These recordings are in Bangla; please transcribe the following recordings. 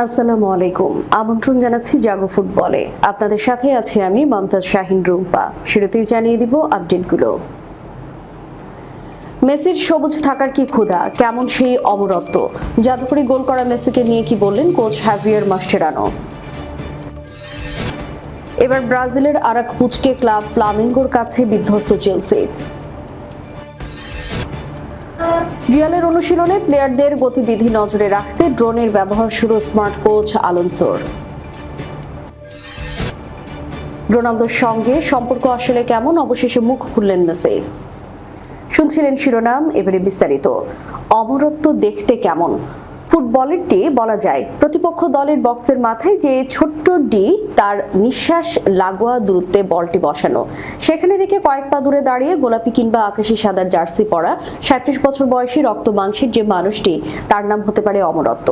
আসসালামু আলাইকুম। আমন্ত্রণ জানাচ্ছি জাগো ফুটবলে। আপনাদের সাথে আছি আমি মমতাজ শাহিন রুম্পা। শুরুতেই জানিয়ে দিব আপডেটগুলো। মেসির সবুজ থাকার কি ক্ষুধা? কেমন সেই অমরত্ব? জাদুকরি গোল করা মেসিকে নিয়ে কি বললেন কোচ হ্যাভিয়ার মাস্টেরানো? এবার ব্রাজিলের আরাক পুচকে ক্লাব ফ্লামিঙ্গোর কাছে বিধ্বস্ত চেলসি। রিয়ালের অনুশীলনে প্লেয়ারদের গতিবিধি নজরে রাখতে ড্রোনের ব্যবহার শুরু স্মার্ট কোচ আলোনসোর। রোনালদোর সঙ্গে সম্পর্ক আসলে কেমন? অবশেষে মুখ খুললেন মেসি। শুনছিলেন শিরোনাম, এবারে বিস্তারিত। অমরত্ব দেখতে কেমন? ফুটবলেরটি বলা যায়। প্রতিপক্ষ দলের বক্সের মাথায় যে ছোট্ট ডি, তার নিঃশ্বাস লাগোয়া দূরত্বে বলটি বসানো। সেখানে থেকে কয়েক পা দূরে দাঁড়িয়ে গোলাপি কিংবা আকাশি সাদার জার্সি পরা সাঁত্রিশ বছর বয়সী রক্ত মাংসের যে মানুষটি, তার নাম হতে পারে অমরত্ব।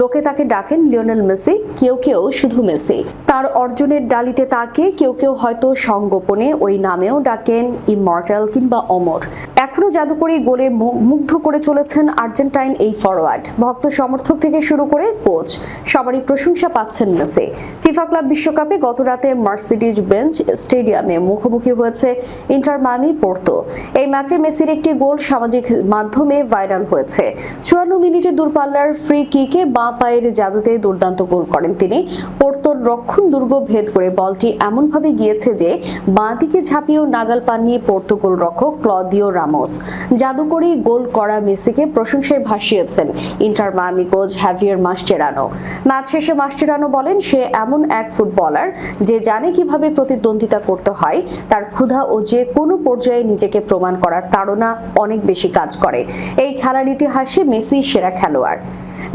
লোকে তাকে ডাকেন লিওনেল মেসি, কেউ কেউ শুধু মেসি। তার অর্জনের ডালিতে তাকে কেউ কেউ হয়তো সংগোপনে ওই নামেও ডাকেন ইমর্টাল কিংবা অমর। এখনও জাদুকরি গোলে মুগ্ধ করে চলেছেন আর্জেন্টাইন এই ফরওয়ার্ড ভক্ত সমর্থক থেকে শুরু করে কোচ, সবারই প্রশংসা পাচ্ছেন মেসি। ফিফা ক্লাব বিশ্বকাপে গত রাতে মার্সিডিজ বেঞ্চ স্টেডিয়ামে মুখোমুখি হয়েছে ইন্টার মামি পোর্তো। এই ম্যাচে মেসির একটি গোল সামাজিক মাধ্যমে ভাইরাল হয়েছে। চুয়ান্ন মিনিটে দূরপাল্লার ফ্রি কিকে বাঁ পায়ের জাদুতে দুর্দান্ত গোল করেন তিনি। পোর্তোর রক্ষণ দুর্গ ভেদ করে বলটি এমনভাবে গিয়েছে যে বাঁ দিকে ঝাঁপিয়েও নাগাল পাননি পোর্তো রক্ষক ক্লদিও রামোস। জাদুকরি গোল করা মেসিকে প্রশংসায় ভাসিয়েছেন Inter Miami coach Javier Mascherano. Match শেষে মাস্টেরানো বলেন, সে এমন এক ফুটবলার যে জানে কীভাবে প্রতিদ্বন্দ্বিতা করতে হয়, তার ক্ষুধা ও যে কোনো পর্যায়ে নিজেকে প্রমাণ করার তাড়না অনেক বেশি কাজ করে। এই খেলার ইতিহাসে মেসি সেরা খেলোয়াড়।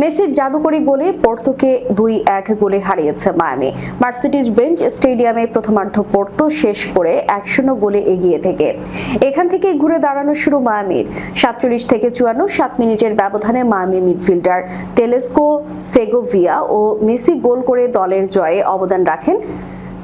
মেসির জাদুকরি গোলে পোর্তোকে দুই এক গোলে হারিয়েছে মায়ামি। মার্সিডিজ বেঞ্চ স্টেডিয়ামে প্রথমার্ধ পোর্তো শেষ করে এক শূন্য গোলে এগিয়ে থেকে। এখান থেকে ঘুরে দাঁড়ানো শুরু মায়ামির। সাতচল্লিশ থেকে চুয়ান্ন সাত মিনিটের ব্যবধানে মায়ামি মিডফিল্ডার তেলেস্কো সেগোভিয়া ও মেসি গোল করে দলের জয়ে অবদান রাখেন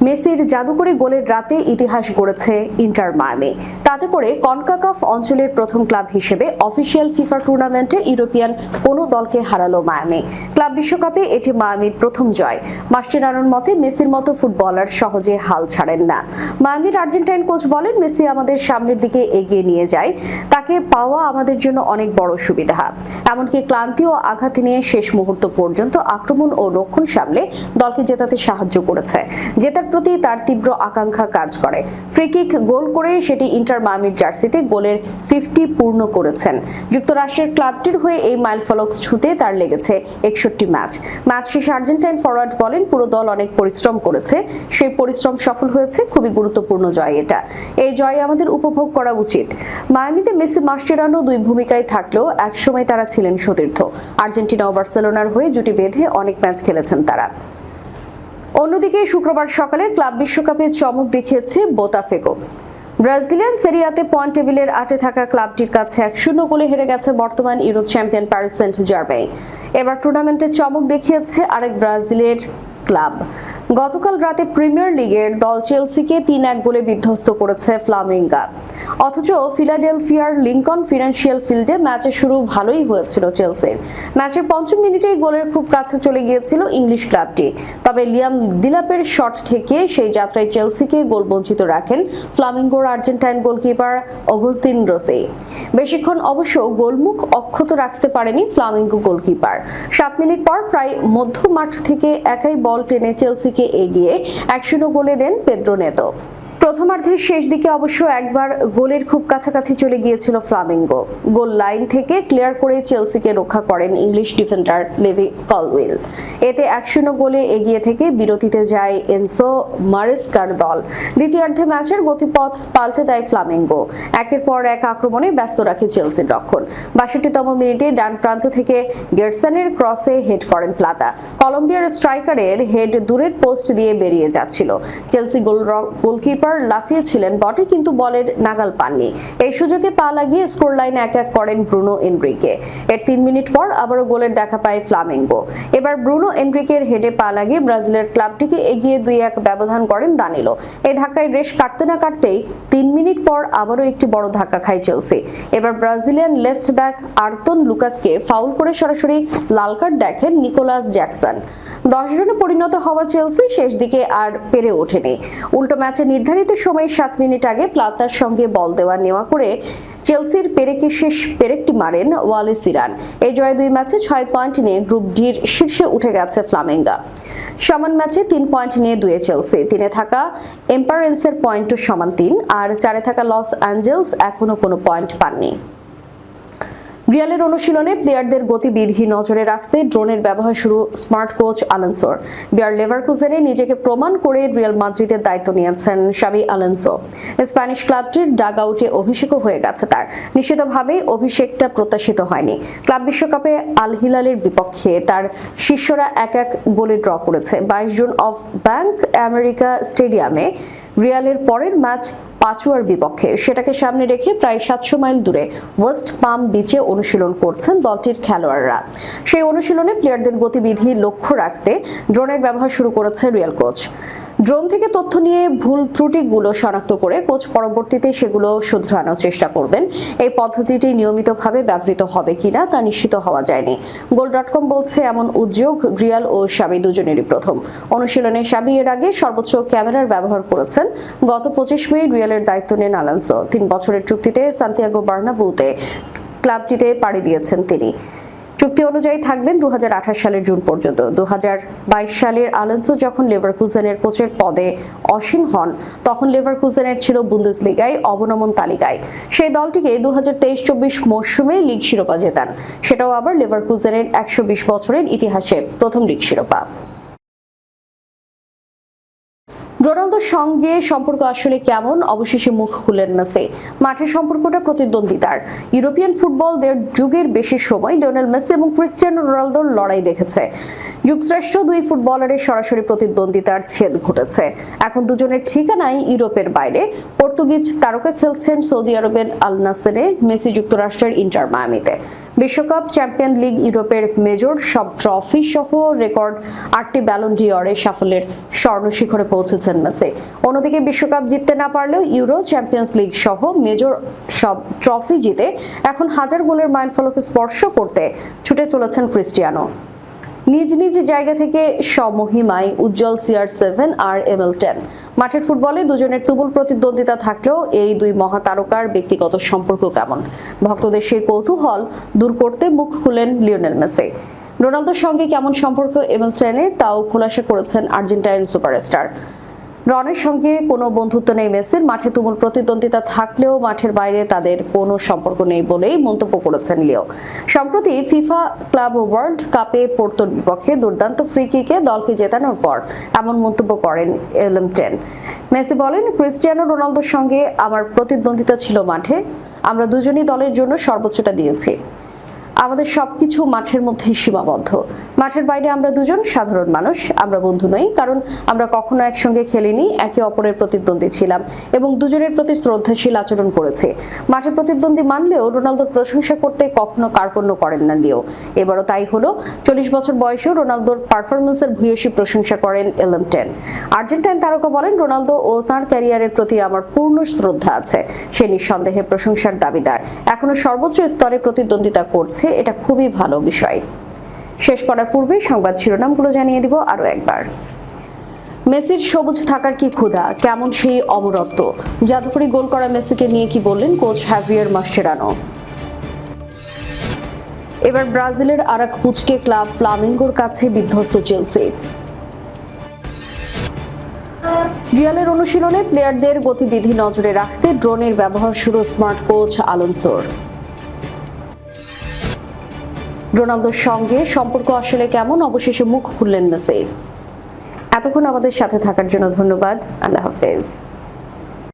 মেসির জাদুকরি গোলের রাতে ইতিহাস গড়েছে ইন্টার মায়ামি। তাতে করে কনকাকাফ অঞ্চলের প্রথম ক্লাব হিসেবে অফিসিয়াল ফিফা টুর্নামেন্টে ইউরোপিয়ান কোনো দলকে হারালো মায়ামি। ক্লাব বিশ্বকাপে এটি মায়ামির প্রথম জয়। মাস্টেরানোর মতে, মেসির মতো ফুটবলার সহজে হাল ছাড়েন না। মায়ামির আর্জেন্টাইন কোচ বলেন, মেসি আমাদের সামনের দিকে এগিয়ে নিয়ে যায়। তাকে পাওয়া আমাদের জন্য অনেক বড় সুবিধা। এমনকি ক্লান্তি ও আঘাত নিয়ে শেষ মুহূর্ত পর্যন্ত আক্রমণ ও রক্ষণ সামলে দলকে জেতাতে সাহায্য করেছে। জেতার প্রতি তার তীব্র আকাঙ্ক্ষা কাজ করে। ফ্রিকিক গোল করে সেটি ইন্টার মামির জার্সিতে গোলের ফিফটি পূর্ণ করেছেন। যুক্তরাষ্ট্রের ক্লাবটির হয়ে এই মাইলফলক ছুঁতে তার লেগেছে একষট্টি ম্যাচ। ম্যাচ শেষে আর্জেন্টাইন ফরওয়ার্ড বলেন, পুরো দল অনেক পরিশ্রম করেছে। সেই পরিশ্রম সফল হয়েছে, খুবই গুরুত্বপূর্ণ জয় এটা। এই জয় আমাদের উপভোগ করা উচিত। মায়ামিতে মেসি মাস্টেরানো দুই ভূমিকায় থাকলেও একসময় তারা ছিলেন সতীর্থ। আর্জেন্টিনা ও বার্সেলোনার হয়ে জুটি বেঁধে অনেক ম্যাচ খেলেছেন তারা। অন্যদিকে শুক্রবার সকালে ক্লাব বিশ্বকাপে চমক দেখিয়েছে বোতাফেগো ব্রাজিলিয়ান সেরিয়াতে পয়েন্ট টেবিলের আটে থাকা ক্লাবটির কাছে এক শূন্য গোলে হেরে গেছে বর্তমান Europe champion Paris Saint Germain এবার টুর্নামেন্টে চমক দেখিয়েছে আরেক ব্রাজিলের ক্লাব। গতকাল রাতে প্রিমিয়ার লিগের দল চেলসিকে তিন এক গোলে বিধ্বস্ত করেছে ফ্লামিঙ্গা। অথচ ফিলাডেলফিয়ার লিঙ্কন ফিনান্সিয়াল ফিল্ডে ম্যাচের শুরু ভালোই হয়েছিল চেলসির। ম্যাচের পঞ্চম মিনিটেই গোলের খুব কাছে চলে গিয়েছিল ইংলিশ ক্লাবটি। তবে লিয়াম দিলাপের শট থেকে সেই যাত্রায় চেলসিকে গোল বঞ্চিত রাখেন ফ্লামিঙ্গোর আর্জেন্টাইন গোলকিপার অগস্তিন রোসে। বেশিক্ষণ অবশ্য গোলমুখ অক্ষত রাখতে পারেনি ফ্লামিঙ্গো গোলকিপার। সাত মিনিট পর প্রায় মধ্য মাঠ থেকে একাই বল টেনে চেলসিকে এগিয়ে এক শূন্য গোলে দেন পেদ্রো নেতো প্রথমার্ধের শেষ দিকে অবশ্য একবার গোলের খুব কাছাকাছি চলে গিয়েছিল ফ্লামিঙ্গো। গোল লাইন থেকে ক্লিয়ার করে চেলসিকে রক্ষা করেন ইংলিশ ডিফেন্ডার লেভি কলউইল। এতে এক গোলে এগিয়ে থেকে বিরতিতে যায় এনসো মারেস্কার দল। দ্বিতীয়ার্ধে ম্যাচের গতিপথ পাল্টে দেয় ফ্লামিঙ্গো। একের পর এক আক্রমণে ব্যস্ত রাখে চেলসির রক্ষণ। বাষট্টিতম মিনিটে ডান প্রান্ত থেকে গেরসনের ক্রসে হেড করেন প্লাতা। কলম্বিয়ার স্ট্রাইকারের হেড দূরের পোস্ট দিয়ে বেরিয়ে যাচ্ছিল। চেলসি গোল গোলকিপার লাফিয়েছিলেন বটে, কিন্তু বলের নাগাল পাননি। এই সুযোগে পা লাগিয়ে স্কোর লাইন এক এক করেন ব্রুনো এনরিকে। এর তিন মিনিট পর আবারও গোলের দেখা পায় ফ্লামেঙ্গো। এবার ব্রুনো এনরিকের হেডে পা লাগিয়ে ব্রাজিলের ক্লাবটিকে এগিয়ে দুই এক ব্যবধান করেন দানিলো। এই ধাক্কায় রেশ কাটতে না কাটতেই তিন মিনিট পর আবারও একটি বড় ধাক্কা খায় চেলসি। এবার ব্রাজিলিয়ান লেফট ব্যাক আর্তন লুকাসকে ফাউল করে সরাসরি লাল কার্ড দেখেন নিকোলাস জ্যাকসন। দশ জনে পরিণত হওয়া চেলসি শেষ দিকে আর পেরে ওঠেনি। উল্টো ম্যাচে নির্ধারিত সময়ে সাত মিনিট আগে প্লাতার সঙ্গে বল দেওয়া নেওয়া করে চেলসির পেরেকে শেষ পেরেকটি মারেন ওয়ালে সিরান এই জয় দুই ম্যাচে ছয় পয়েন্ট নিয়ে গ্রুপ ডির শীর্ষে উঠে গেছে ফ্লামেঙ্গা। সমান ম্যাচে তিন পয়েন্ট নিয়ে দুয়ে চেলসি। তিনে থাকা এম্পারেন্সের পয়েন্টও সমান তিন, আর চারে থাকা লস অ্যাঞ্জেলস এখনও কোনো পয়েন্ট পাননি। রিয়ালের অনুশীলনে প্লেয়ারদের গতিবিধি নজরে রাখতে ড্রোনের ব্যবহার শুরু স্মার্ট কোচ আলেন্সোর বিয়ার লেভারকুজেনে নিজেকে প্রমাণ করে রিয়াল মাদ্রিদের দায়িত্ব নিয়েছেন সাবি আলেন্সো। স্প্যানিশ ক্লাবটির ডাগ আউটে অভিষেকও হয়ে গেছে তার। নিশ্চিতভাবেই অভিষেকটা প্রত্যাশিত হয়নি। ক্লাব বিশ্বকাপে আল হিলালের বিপক্ষে তার শিষ্যরা এক এক গোলে ড্র করেছে। বাইশ জুন অফ ব্যাংক আমেরিকা স্টেডিয়ামে রিয়ালের পরের ম্যাচ পাচুয়ার বিপক্ষে। সেটাকে সামনে রেখে প্রায় সাতশো মাইল দূরে ওয়েস্ট পাম বিচে অনুশীলন করছেন দলটির খেলোয়াড়রা। সেই অনুশীলনে প্লেয়ারদের গতিবিধি লক্ষ্য রাখতে ড্রোনের ব্যবহার শুরু করেছে রিয়াল কোচ। ড্রোন থেকে তথ্য নিয়ে ভুল ত্রুটিগুলো শনাক্ত করে কোচ পরবর্তীতে সেগুলো শুধরানোর চেষ্টা করবেন। এই পদ্ধতিটি নিয়মিতভাবে ব্যবহৃত হবে কিনা তা নিশ্চিত হওয়া যায়নি। গোল ডট কম বলছে, এমন উদ্যোগ রিয়াল ও সাবি দুজনেরই প্রথম। অনুশীলনে সাবি এর আগে সর্বোচ্চ ক্যামেরার ব্যবহার করেছেন। গত পঁচিশ মে রিয়ালের দায়িত্ব নেন আলান্সো। তিন বছরের চুক্তিতে সান্তিয়াগো বার্নাবুতে ক্লাবটিতে পাড়ি দিয়েছেন তিনি। চুক্তি অনুযায়ী থাকবেন দুহাজার আঠাশ সালের জুন পর্যন্ত। দুহাজার বাইশ সালের আলেন্সো যখন লেভারকুজেনের কোচের পদে অসীন হন, তখন লেভারকুজেনের ছিল বুন্দেস লিগায় অবনমন তালিকায়। সেই দলটিকে দু হাজার তেইশ চব্বিশ মৌসুমে লিগ শিরোপা জেতান। সেটাও আবার লেভারকুজেনের একশো বিশ বছরের ইতিহাসে প্রথম লিগ শিরোপা। সঙ্গে সম্পর্ক আসলে কেমন? অবশেষে মুখ খুললেন মেসি। মাঠের সম্পর্কটা প্রতিদ্বন্দ্বিতার। ইউরোপিয়ান ফুটবলদের যুগের বেশি সময় লিওনেল মেসি এবং ক্রিস্টিয়ানো রোনালদোর লড়াই দেখেছে। যুগশ্রেষ্ঠ দুই ফুটবলারের সরাসরি প্রতিদ্বন্দ্বিতার ছেদ ঘটেছে। এখন দুজনের ঠিকানাই ইউরোপের বাইরে। পর্তুগিজ তারকা খেলছেন সৌদি আরবের আল নাসেরে মেসি যুক্তরাষ্ট্রের ইন্টার মায়ামিতে। বিশ্বকাপ চ্যাম্পিয়ন লিগ ইউরোপের মেজর সব ট্রফি সহ রেকর্ড আটটি ব্যালন ডিওরে সাফল্যের স্বর্ণ শিখরে পৌঁছেছেন মেসে। অন্যদিকে বিশ্বকাপ জিততে না পারলেও ইউরো চ্যাম্পিয়ন্স লিগ সহ মেজর সব ট্রফি জিতে এখন হাজার গোলের মাইলফলকে স্পর্শ করতে ছুটে চলেছেন ক্রিস্টিয়ানো। নিজ নিজ জায়গা থেকে সমহিমায় উজ্জ্বল সিআর সেভেন আর এম এল টেন মাঠের ফুটবলে দুজনের তুমুল প্রতিদ্বন্দ্বিতা থাকলেও এই দুই মহাতারকার ব্যক্তিগত সম্পর্ক কেমন? ভক্তদের সেই কৌতূহল দূর করতে মুখ খুলেন লিওনেল মেসে। রোনালদোর সঙ্গে কেমন সম্পর্ক এম এল টেনের তাও খোলাসা করেছেন আর্জেন্টাইন সুপারস্টার। রনের সঙ্গে কোনো বন্ধুত্ব নেই মেসির। মাঠে তুমুল প্রতিদ্বন্দ্বিতা থাকলেও মাঠের বাইরে তাদের কোনো সম্পর্ক নেই বলেই মন্তব্য করেছেন লিও। সম্প্রতি ফিফা ক্লাব ওয়ার্ল্ড কাপে পোর্তোর বিপক্ষে দুর্দান্ত ফ্রি কিকে দলকে জেতানোর পর এমন মন্তব্য করেন এলএম টেন। মেসি বলেন, ক্রিস্টিয়ানো রোনালদোর সঙ্গে আমার প্রতিদ্বন্দ্বিতা ছিল মাঠে। আমরা দুজনই দলের জন্য সর্বোচ্চটা দিয়েছি। আমাদের সবকিছু মাঠের মধ্যে সীমাবদ্ধ। মাঠের বাইরে আমরা দুজন সাধারণ মানুষ, আমরা বন্ধু নই, কারণ আমরা কখনো একসঙ্গে খেলিনি, একে অপরের প্রতিদ্বন্দ্বী ছিলাম এবং দুজনের প্রতি শ্রদ্ধাশীল আচরণ করেছি। মাঠে প্রতিদ্বন্দ্বী মানলেও রোনালদোর প্রশংসা করতে কখনো কার্পণ্য করেন না লিও। এবারও তাই হলো, চল্লিশ বছর বয়সেও রোনালদোর পারফরমেন্সের ভূয়সী প্রশংসা করেন এলএম টেন। আর্জেন্টাইন তারকা বলেন, রোনালদো ও তাঁর ক্যারিয়ারের প্রতি আমার পূর্ণ শ্রদ্ধা আছে। সে নিঃসন্দেহে প্রশংসার দাবিদার। এখনও সর্বোচ্চ স্তরে প্রতিদ্বন্দ্বিতা করছে এটা খুবই ভালো বিষয়। শেষ করার পূর্বে সংবাদ শিরোনামগুলো জানিয়ে দিব আরও একবার। মেসির সবুজ থাকার কি ক্ষুধা? কেমন সেই অমরত্ব? জাদুকরি গোল করা মেসিকে নিয়ে কি বললেন কোচ হ্যাভিয়ার মাস্টেরানো? এবার ব্রাজিলের আরাক পুচকে ক্লাব ফ্লামিঙ্গোর কাছে বিধ্বস্ত চেলসি। রিয়ালের অনুশীলনে প্লেয়ারদের গতিবিধি নজরে রাখতে ড্রোনের ব্যবহার শুরু স্মার্ট কোচ আলোনসোর। রোনালদোর সঙ্গে সম্পর্ক আসলে কেমন? অবশেষে মুখ খুললেন মেসি। এতক্ষণ আমাদের সাথে থাকার জন্য ধন্যবাদ। আল্লাহ হাফেজ।